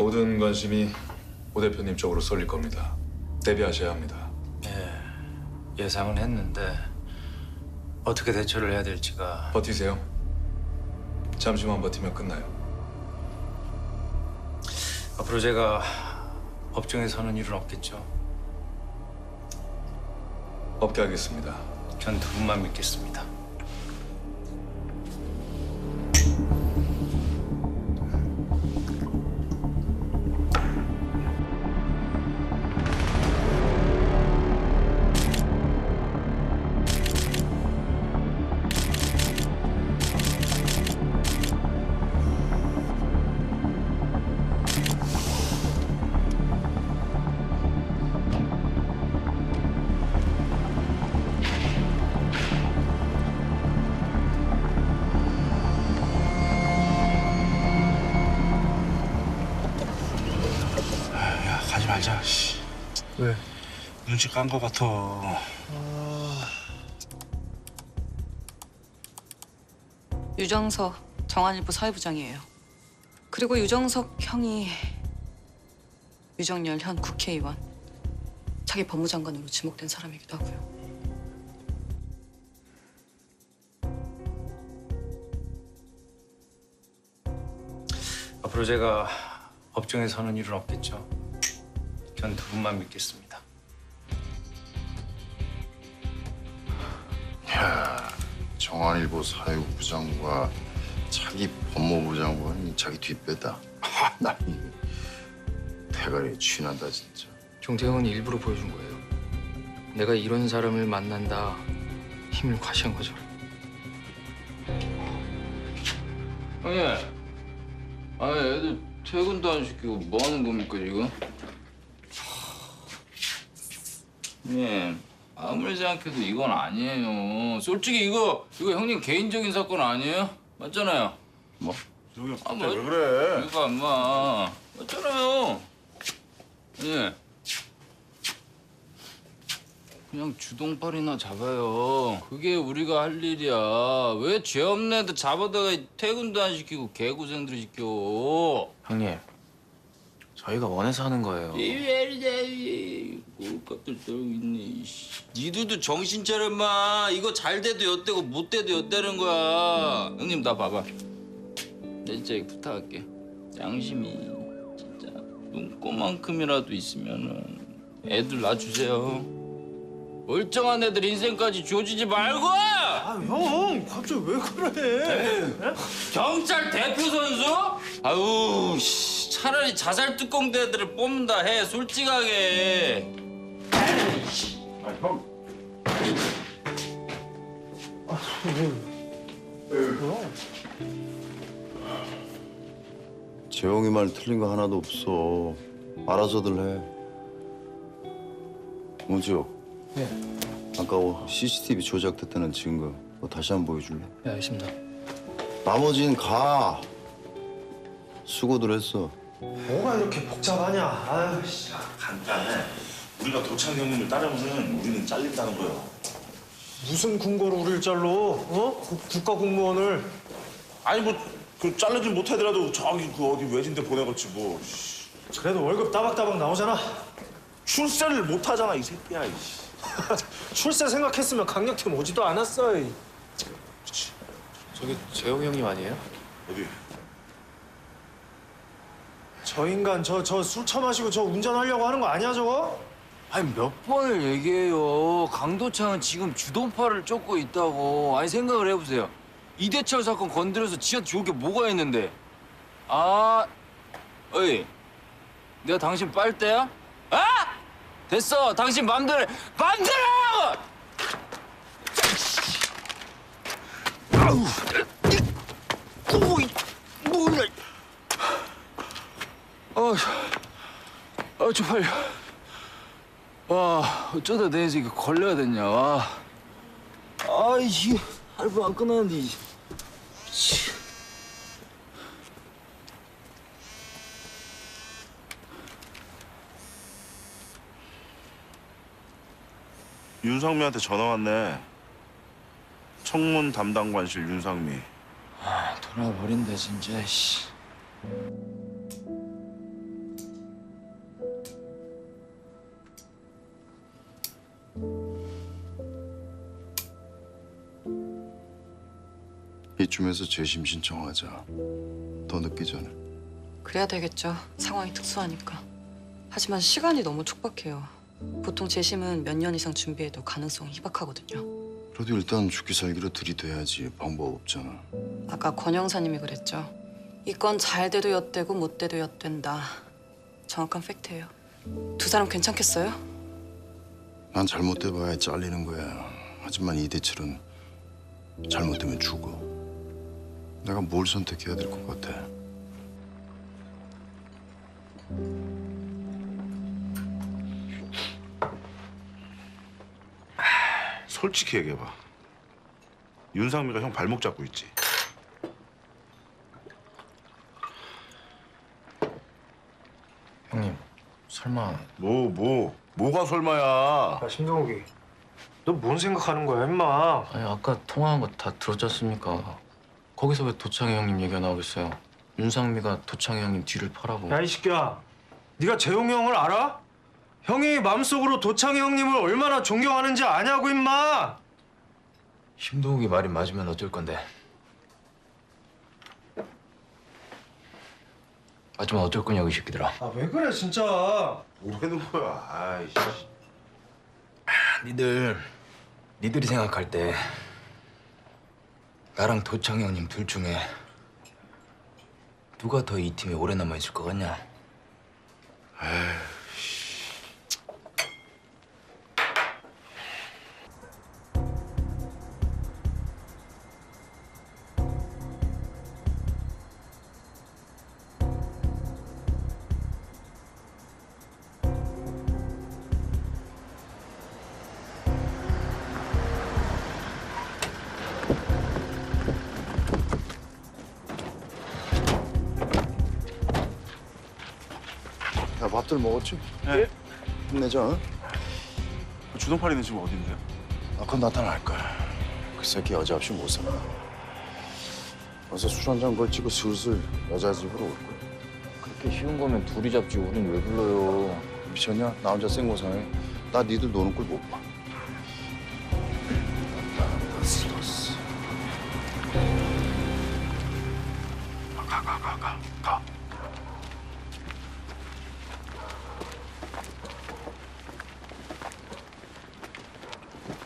모든 관심이 오 대표님 쪽으로 쏠릴 겁니다. 대비하셔야 합니다. 예상은 했는데 어떻게 대처를 해야 될지가 버티세요. 잠시만 버티면 끝나요. 앞으로 제가 법정에 서는 일은 없겠죠. 없게 하겠습니다. 전 두 분만 믿겠습니다. 말자. 씨. 왜? 눈치 깐 거 같아. 유정석 정한일보 사회부장이에요. 그리고 유정석 형이 유정열 현 국회의원 차기 법무장관으로 지목된 사람이기도 하고요. 앞으로 제가 법정에 서는 일은 없겠죠. 전 두 분만 믿겠습니다. 정한일보 사회부 장과 차기 법무부 장관이 자기 뒷배다. 아, 나 이거 대가리 취난다 진짜. 종태형은 일부러 보여준 거예요. 내가 이런 사람을 만난다 힘을 과시한 거죠. 아니, 아니 애들 퇴근도 안 시키고 뭐 하는 겁니까 지금? 님 아무리 생각해도 이건 아니에요. 솔직히 이거 이거 형님 개인적인 사건 아니에요? 맞잖아요. 뭐? 저기 아, 뭐, 왜 그래? 이거 엄마 맞잖아요. 예. 그냥 주동팔이나 잡아요. 그게 우리가 할 일이야. 왜 죄 없는 애들 잡아다가 퇴근도 안 시키고 개고생들 시켜. 형님, 저희가 원해서 하는 거예요. 이왜이래 꼴값들 떨고 있네. 이씨. 니들도 정신 차려 마. 이거 잘 돼도 엿대고 못 돼도 엿대는 거야. 형님 나 봐봐. 내 진짜 부탁할게. 양심이 진짜 눈꼬만큼이라도 있으면은 애들 놔주세요. 멀쩡한 애들 인생까지 조지지 말고! 형, 갑자기 왜 그래? 경찰 대표 선수? 아우 씨, 차라리 자살 뚜껑 대들을 뽑는다 해 솔직하게. 재홍이 말 틀린 거 하나도 없어. 알아서들 해. 문지 호. 네. 아까 어, CCTV 조작됐다는 증거 뭐 다시 한번 보여줄래? 네, 알겠습니다. 나머지는 가. 수고들 했어. 뭐가 이렇게 복잡하냐? 아유, 씨. 간단해. 우리가 도창 형님을 따르면은 우리는 잘린다는 거야. 무슨 근거로 우릴 잘로? 어? 국- 국가 공무원을 아니 뭐 그 잘르진 못하더라도 저기 그 어디 외진데 보내겠지 뭐. 씨. 그래도 월급 따박따박 나오잖아. 출세를 못하잖아 이 새끼야. 이씨. 출세 생각했으면 강력팀 오지도 않았어. 이. 저기 재홍이 형님 아니에요? 어디? 저 인간 저 저 술 처마시고 저 운전하려고 하는 거 아니야 저거? 아니 몇 번을 얘기해요. 강도창은 지금 주동파를 쫓고 있다고. 아니 생각을 해보세요. 이대철 사건 건드려서 지한테 좋을 게 뭐가 있는데? 아, 어이, 내가 당신 빨대야? 아? 됐어. 당신 맘대로 해. 맘대로 하라고! 아, 쪽팔려. 와, 어쩌다 내 이거 걸려야 됐냐, 와. 아, 이게 할부 안 끝나는데. 이. 치. 윤상미한테 전화 왔네. 청문 담당 관실 윤상미. 아, 돌아버린대 진짜 씨. 이쯤에서 재심 신청하자. 더 늦기 전에. 그래야 되겠죠. 상황이 특수하니까. 하지만 시간이 너무 촉박해요. 보통 재심은 몇 년 이상 준비해도 가능성이 희박하거든요. 그래도 일단 죽기 살기로 들이대야지. 방법 없잖아. 아까 권 형사님이 그랬죠. 이 건 잘 돼도 엿되고 못 돼도 엿된다. 정확한 팩트예요. 두 사람 괜찮겠어요? 난 잘못돼봐야 잘리는 거야. 하지만 이대철은 잘못되면 죽어. 내가 뭘 선택해야 될 것 같아? 솔직히 얘기해봐. 윤상미가 형 발목 잡고 있지. 형님 설마 뭐 뭐 뭐가 설마야? 아 신동욱이 너 뭔 생각하는 거야 임마 아니 아까 통화한 거 다 들었지 않습니까? 거기서 왜 도창희 형님 얘기가 나오겠어요? 윤상미가 도창희 형님 뒤를 파라고 야 이 새끼야 네가 재용이 형을 알아? 형이 마음속으로 도창희 형님을 얼마나 존경하는지 아냐고 임마 심동욱이 말이 맞으면 어쩔 건데 맞으면 어쩔 거냐고 이 새끼들아 아 왜 그래 진짜 뭐라는 거야? 아이씨. 니들 니들이 생각할 때 나랑 도창희 형님 둘 중에 누가 더 이 팀에 오래 남아 있을 것 같냐? 야 밥들 먹었지? 네. 힘내자. 어? 주동팔이는 지금 어딘데요? 아, 그건 나타날 거야. 그 새끼 여자 없이 못 살아. 어서 술 한 잔 걸치고 슬슬 여자 집으로 올 거야. 그렇게 쉬운 거면 둘이 잡지 우린 왜 불러요? 미쳤냐? 나 혼자 생고생해. 나 니들 노는 꼴못 봐. 가, 가, 가, 가, 가.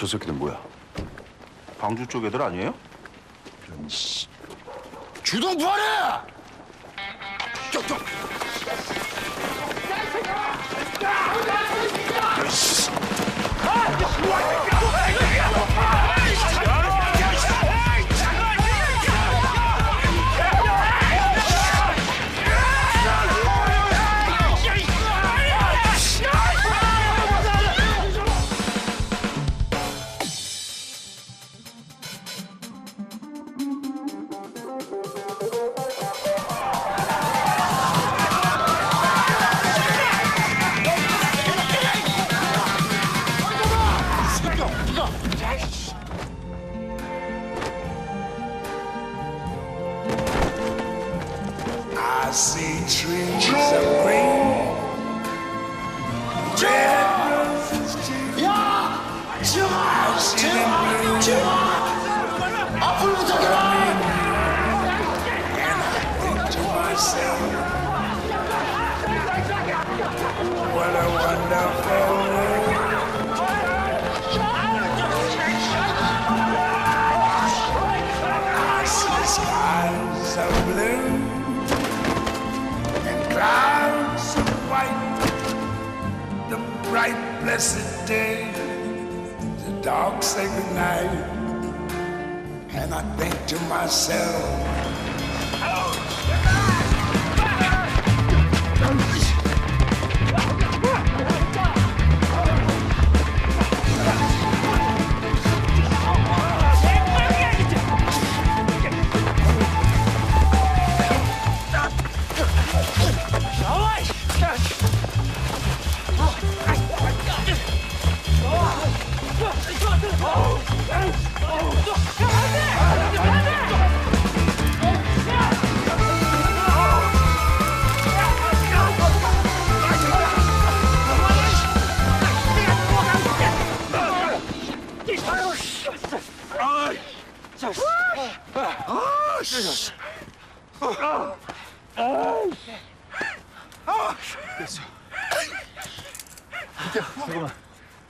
저 새끼들 뭐야? 광주 쪽 애들 아니에요? 주동 부활해! See trees of green, red roses too. Myself, what a wonderful blessed day, the dogs say goodnight, and I think to myself. 잠깐만.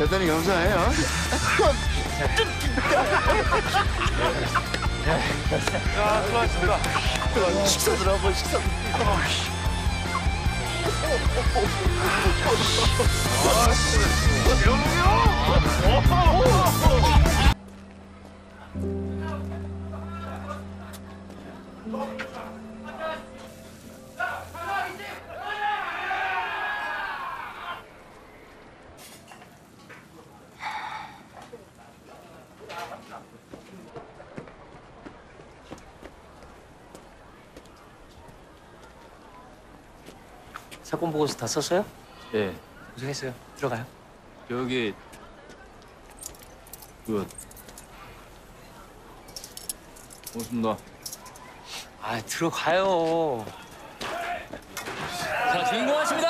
대단히 감사해요. 식사들 한번 식사. 사건 보고서 다 썼어요? 예. 고생했어요. 들어가요. 여기 그 고맙습니다. 아, 들어가요. 자, 주인공 왔습니다.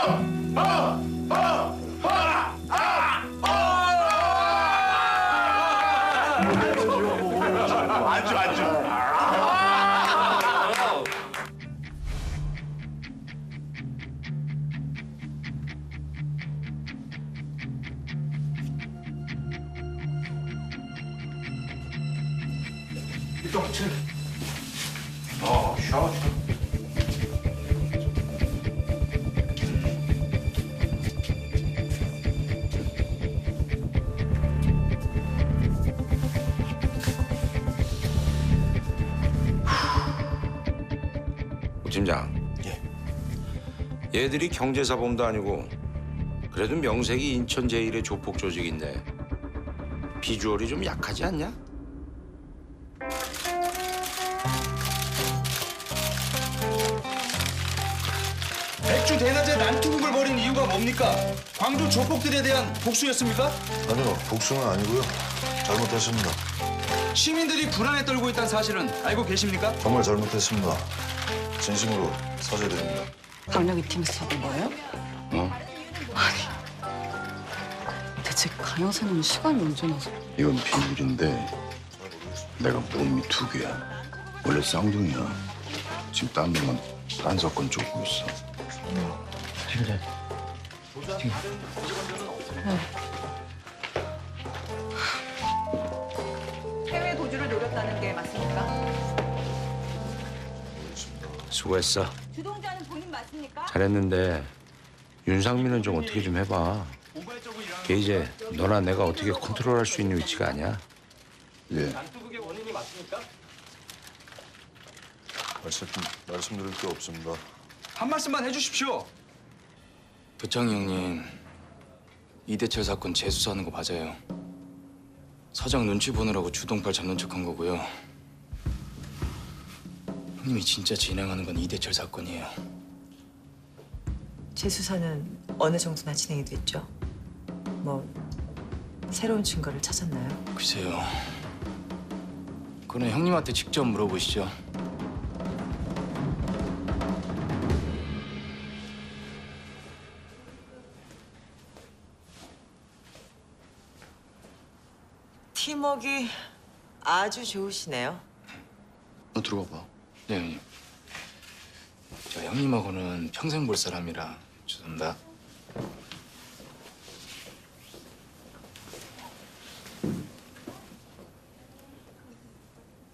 홍, 얘들이 경제사범도 아니고 그래도 명색이 인천 제일의 조폭 조직인데 비주얼이 좀 약하지 않냐? 백주 대낮에 난투극을 벌인 이유가 뭡니까? 광주 조폭들에 대한 복수였습니까? 아니요 복수는 아니고요. 잘못했습니다. 시민들이 불안에 떨고 있다는 사실은 알고 계십니까? 정말 잘못했습니다. 진심으로 사죄드립니다. 강력이 팀에서 잡은 거예요? 어? 대체 강영사님은 시간이 언제 나서? 이건 비밀인데 내가 몸이 두 개야. 원래 쌍둥이야. 지금 딴 놈은 딴 사건 쫓고 있어. 해외 도주를 노렸다는 게 맞습니까? 수고했어. 주동자는 맞습니까? 잘했는데 윤상민은 좀 어떻게 좀 해봐. 걔 이제 너나 내가 어떻게 컨트롤할 수 있는 위치가 아니야. 예. 난투극의 원인이 맞습니까? 말씀 말씀드릴 게 없습니다. 한 말씀만 해주십시오. 도창이 형님 이대철 사건 재수사하는 거 맞아요. 사장 눈치 보느라고 주동팔 잡는 척한 거고요. 형님이 진짜 진행하는 건 이대철 사건이에요. 재수사는 어느 정도나 진행이 됐죠? 뭐 새로운 증거를 찾았나요? 글쎄요. 그건 형님한테 직접 물어보시죠. 팀워크 아주 좋으시네요. 너 들어가 봐. 네 형님. 저 형님하고는 평생 볼 사람이라 죄송합니다.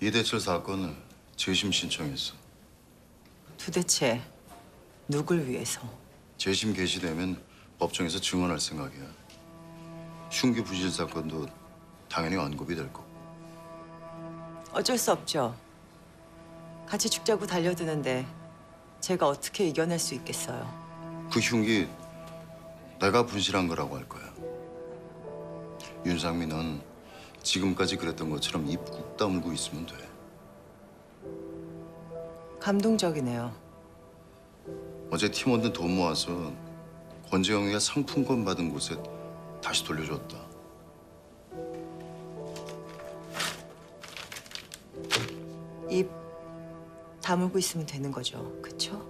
이대철 사건을 재심 신청했어. 도대체 누굴 위해서? 재심 개시되면 법정에서 증언할 생각이야. 흉기 부실 사건도 당연히 언급이 될 거고. 어쩔 수 없죠. 같이 죽자고 달려드는데 제가 어떻게 이겨낼 수 있겠어요? 그 흉기 내가 분실한 거라고 할 거야. 윤상미 넌 지금까지 그랬던 것처럼 입 꾹 다물고 있으면 돼. 감동적이네요. 어제 팀원들 돈 모아서 권재영이가 상품권 받은 곳에 다시 돌려줬다. 입 다물고 있으면 되는 거죠. 그쵸?